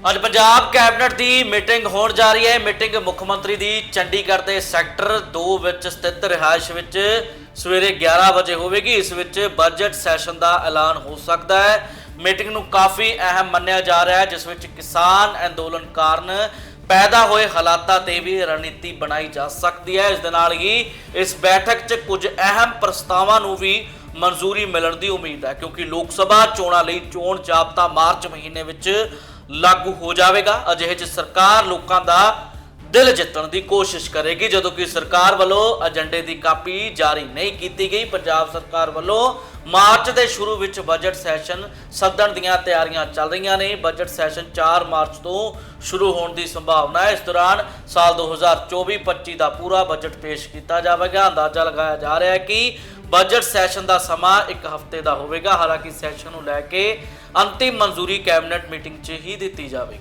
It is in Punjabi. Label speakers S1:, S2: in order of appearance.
S1: ਅੱਜ ਪੰਜਾਬ ਕੈਬਨਿਟ ਦੀ ਮੀਟਿੰਗ ਹੋਣ ਜਾ ਰਹੀ ਹੈ। ਮੀਟਿੰਗ ਮੁੱਖ ਮੰਤਰੀ ਦੀ ਚੰਡੀਗੜ੍ਹ ਦੇ ਸੈਕਟਰ 2 ਵਿੱਚ ਸਥਿਤ ਰਿਹਾਇਸ਼ ਵਿੱਚ ਸਵੇਰੇ 11 ਵਜੇ ਹੋਵੇਗੀ। ਇਸ ਵਿੱਚ ਬਜਟ ਸੈਸ਼ਨ ਦਾ ਐਲਾਨ ਹੋ ਸਕਦਾ ਹੈ। ਮੀਟਿੰਗ ਨੂੰ ਕਾਫੀ ਅਹਿਮ ਮੰਨਿਆ ਜਾ ਰਿਹਾ ਹੈ, ਜਿਸ ਵਿੱਚ ਕਿਸਾਨ ਅੰਦੋਲਨ ਕਾਰਨ ਪੈਦਾ ਹੋਏ ਹਾਲਾਤਾਂ ਤੇ ਵੀ ਰਣਨੀਤੀ ਬਣਾਈ ਜਾ ਸਕਦੀ ਹੈ। ਇਸ ਦੇ ਨਾਲ ਹੀ ਇਸ ਬੈਠਕ 'ਚ ਕੁਝ ਅਹਿਮ ਪ੍ਰਸਤਾਵਾਂ ਨੂੰ ਵੀ ਮਨਜ਼ੂਰੀ ਮਿਲਣ ਦੀ ਉਮੀਦ ਹੈ, ਕਿਉਂਕਿ ਲੋਕ ਸਭਾ ਚੋਣਾਂ ਲਈ ਚੋਣ ਜਾਬਤਾ ਮਾਰਚ ਮਹੀਨੇ ਵਿੱਚ ਲਾਗੂ ਹੋ ਜਾਵੇਗਾ। ਅਜਿਹੇ 'ਚ ਸਰਕਾਰ ਲੋਕਾਂ ਦਾ ਦਿਲ ਜਿੱਤਣ ਦੀ ਕੋਸ਼ਿਸ਼ ਕਰੇਗੀ। ਜਦੋਂ ਕਿ ਸਰਕਾਰ ਵੱਲੋਂ ਏਜੰਡੇ ਦੀ ਕਾਪੀ ਜਾਰੀ ਨਹੀਂ ਕੀਤੀ ਗਈ, ਪੰਜਾਬ ਸਰਕਾਰ ਵੱਲੋਂ ਮਾਰਚ ਦੇ ਸ਼ੁਰੂ ਵਿੱਚ ਬਜਟ ਸੈਸ਼ਨ ਸੱਦਣ ਦੀਆਂ ਤਿਆਰੀਆਂ ਚੱਲ ਰਹੀਆਂ ਨੇ। ਬਜਟ ਸੈਸ਼ਨ 4 ਮਾਰਚ ਤੋਂ ਸ਼ੁਰੂ ਹੋਣ ਦੀ ਸੰਭਾਵਨਾ ਹੈ। ਇਸ ਦੌਰਾਨ ਸਾਲ 2024-25 ਦਾ ਪੂਰਾ ਬਜਟ ਪੇਸ਼ ਕੀਤਾ ਜਾਵੇਗਾ। ਅੰਦਾਜ਼ਾ ਲਗਾਇਆ ਜਾ ਰਿਹਾ ਹੈ ਕਿ ਬਜਟ ਸੈਸ਼ਨ ਦਾ ਸਮਾਂ ਇੱਕ ਹਫ਼ਤੇ ਦਾ ਹੋਵੇਗਾ। ਹਾਲਾਂਕਿ ਸੈਸ਼ਨ ਨੂੰ ਲੈ ਕੇ ਅੰਤਿਮ ਮਨਜ਼ੂਰੀ ਕੈਬਨਿਟ ਮੀਟਿੰਗ 'ਚ ਹੀ ਦਿੱਤੀ ਜਾਵੇਗੀ।